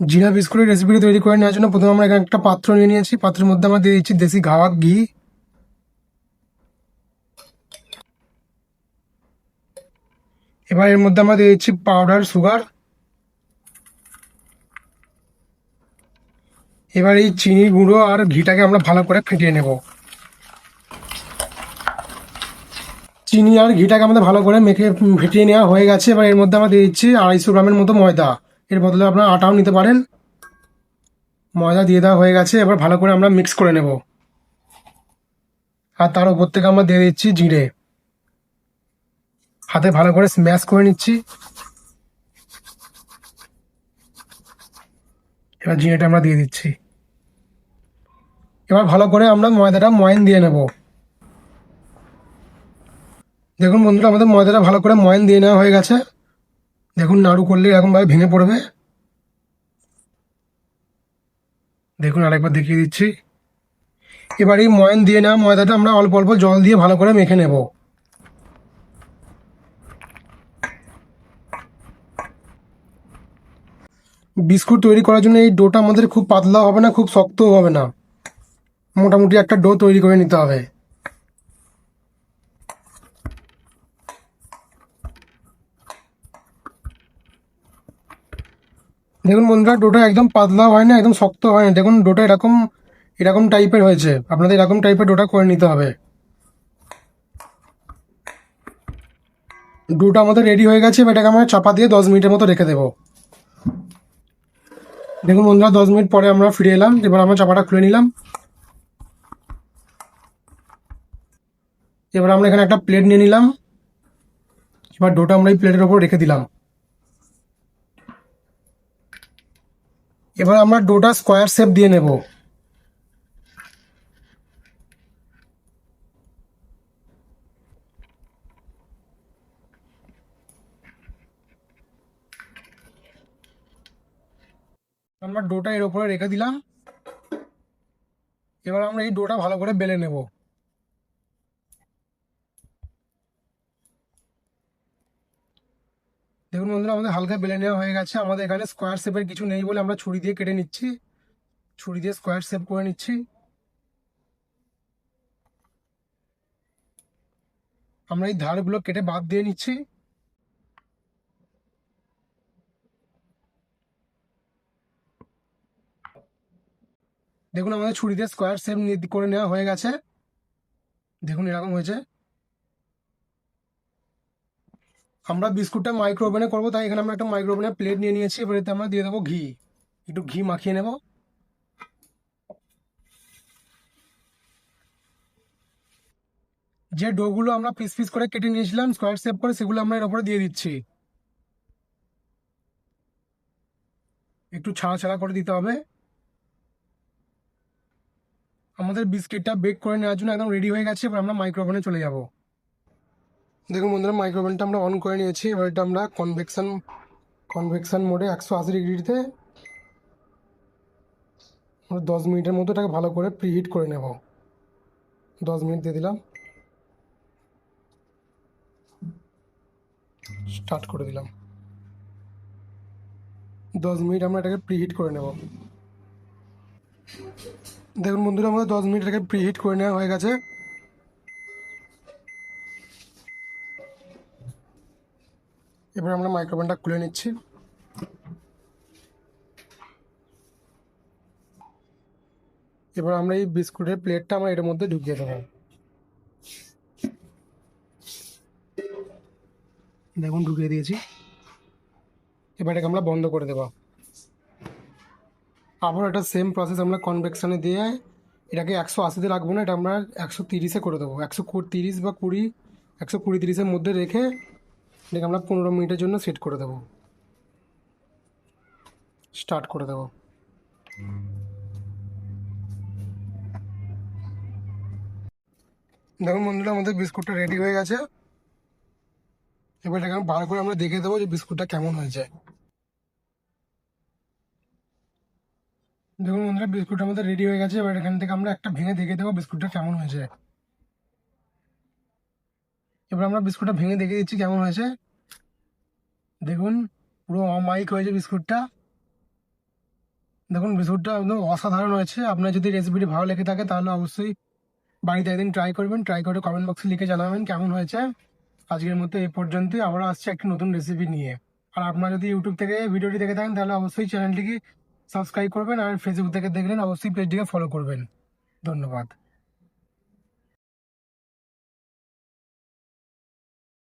জিরা বিস্কুটের রেসিপিটি তৈরি করে নেওয়ার জন্য প্রথমে আমরা এখানে একটা পাত্র নিয়ে নিয়েছি। পাত্রের মধ্যে আমরা দিয়ে দিচ্ছি দেশি ঘাওয়া ঘি। এবার এর মধ্যে আমরা দিয়ে দিচ্ছি পাউডার সুগার এবার এই চিনি গুঁড়ো আর ঘিটাকে আমরা ভালো করে ফেটিয়ে নেব। চিনি আর ঘিটাকে আমাদের ভালো করে মেখে ফেটিয়ে নেওয়া হয়ে গেছে। এবার এর মধ্যে আমরা দিয়ে দিচ্ছি আড়াইশো গ্রামের মতো ময়দা। এর বদলে আপনারা আটাও নিতে পারেন। ময়দা দিয়ে দেওয়া হয়ে গেছে, এবার ভালো করে আমরা মিক্স করে নেব। আর তার উপর থেকে আমরা দিয়ে দিচ্ছি জিরে। হাতে ভালো করে স্ম্যাশ করে নিচ্ছি। এবার জিরেটা আমরা দিয়ে দিচ্ছি। এবার ভালো করে আমরা ময়দাটা ময়ন দিয়ে নেব। দেখুন বন্ধুরা, আমাদের ময়দাটা ভালো করে ময়ন দিয়ে নেওয়া হয়ে গেছে। দেখুন নাড়ু করলে এরকমভাবে ভেঙে পড়বে। দেখুন আরেকবার দেখিয়ে দিচ্ছি। এবার এই ময়ন দিয়ে নেওয়া ময়দাটা আমরা অল্প অল্প জল দিয়ে ভালো করে মেখে নেব। বিস্কুট তৈরি করার জন্য এই ডোটা আমাদের খুব পাতলা হবে না, খুব শক্তও হবে না। মোটামুটি একটা ডো তৈরি করে নিতে হবে। দেখুন বন্ধুরা, ডোটা একদম পাতলা হয় না, একদম শক্ত হয় না। দেখুন, ডোটা এরকম এরকম টাইপের হয়েছে। আপনাদের এরকম টাইপের ডোটা করে নিতে হবে। ডোটা আমাদের রেডি হয়ে গেছে এটাকে আমরা চাপা দিয়ে দশ মিনিটের মতো রেখে দেবো। দেখুন বন্ধুরা, দশ মিনিট পরে আমরা ফিরে এলাম, এবার আমরা চাপাটা খুলে নিলাম। এবার আমরা এখানে একটা প্লেট নিয়ে নিলাম। এবার ডোটা আমরা এই প্লেটের ওপর রেখে দিলাম। এবার আমরা ডোটা স্কোয়ার শেপ দিয়ে নেব। আমরা ডোটা এর উপরে রেখে দিলাম। এবার আমরা এই ডোটা ভালো করে বেলে নেব। দেখুন বন্ধুরা আমাদের হালকা বেলে নেওয়া হয়ে গেছে। আমাদের এখানে স্কোয়ার শেপের কিছু নেই বলে আমরা ছুরি দিয়ে কেটে নিচ্ছি। ছুরি দিয়ে স্কোয়ার শেপ করে নিচ্ছি। আমরা এই ধারগুলো কেটে বাদ দিয়ে নিচ্ছি। দেখুন, আমাদের ছুরি দিয়ে স্কোয়ার শেপ করে নেওয়া হয়ে গেছে। দেখুন, এরকম হয়েছে। আমরা বিস্কুটটা মাইক্রো ওভেনে করব, তাই এখানে আমরা একটা মাইক্রো ওভেনের প্লেট নিয়ে নিয়েছি, এবার এতে আমরা দিয়ে দেবো ঘি। একটু ঘি মাখিয়ে নেব। যে ডোগুলো আমরা পিস পিস করে কেটে নিয়েছিলাম স্কোয়ার শেপ করে, সেগুলো আমরা এর উপরে দিয়ে দিচ্ছি। একটু ছাড়া ছাড়া করে দিতে হবে। আমাদের বিস্কিটটা বেক করে নেওয়ার জন্য একদম রেডি হয়ে গেছে, এবার আমরা মাইক্রো ওভেনে চলে যাব। দেখুন বন্ধুরা মাইক্রো ওভেনটা আমরা অন করে নিয়েছি। এবার এটা আমরা কনভেকশন কনভেকশন মোডে একশো আশি ডিগ্রিতে আমরা দশ মিনিটের মতো এটাকে ভালো করে প্রিহিট করে নেব। দশ মিনিট দিয়ে দিলাম। স্টার্ট করে দিলাম। দশ মিনিট আমরা এটাকে প্রিহিট করে নেব। দেখুন বন্ধুরা, আমাদের দশ মিনিট এটাকে প্রিহিট করে নেওয়া হয়ে গেছে। এবার আমরা মাইক্রোওভেনটা খুলে নিচ্ছি। এবার আমরা এই বিস্কুটের প্লেটটা আমরা এটার মধ্যে ঢুকিয়ে দেবো। দেখুন, ঢুকিয়ে দিয়েছি। এবার এটাকে আমরা বন্ধ করে দেবো। আবার এটা সেম প্রসেস আমরা কনভেকশনে দিয়ে এটাকে একশো আশিতে রাখব না, এটা আমরা একশো তিরিশে করে দেবো। একশো তিরিশ বা কুড়ি, একশো কুড়ি তিরিশের মধ্যে রেখে এটাকে আমরা পনেরো মিনিটের জন্য সেট করে দেবো। স্টার্ট করে দেবো। দেখুন বন্ধুরা, আমাদের বিস্কুটটা রেডি হয়ে গেছে। এবার এটাকে বার করে আমরা দেখে দেবো যে বিস্কুটটা কেমন হয়েছে। দেখুন বন্ধুরা বিস্কুট আমাদের রেডি হয়ে গেছে। এবার এখান থেকে আমরা একটা ভেঙে দেখে দেবো বিস্কুটটা কেমন হয়েছে। এবার আমরা বিস্কুটটা ভেঙে দেখে দিচ্ছি কেমন হয়েছে। দেখুন, পুরো অমাইক হয়েছে বিস্কুটটা। দেখুন, বিস্কুটটা একদম অসাধারণ হয়েছে। আপনার যদি রেসিপিটি ভালো লেগে থাকে, তাহলে অবশ্যই বাড়িতে একদিন ট্রাই করবেন। ট্রাই করে কমেন্ট বক্সে লিখে জানাবেন কেমন হয়েছে। আজকের মতো এই পর্যন্তই আবার আসছে একটি নতুন রেসিপি নিয়ে। আর আপনারা যদি ইউটিউব থেকে ভিডিওটি দেখে থাকেন, তাহলে অবশ্যই চ্যানেলটিকে সাবস্ক্রাইব করবেন। আর ফেসবুক থেকে দেখলেন, অবশ্যই পেজটিকে ফলো করবেন। ধন্যবাদ।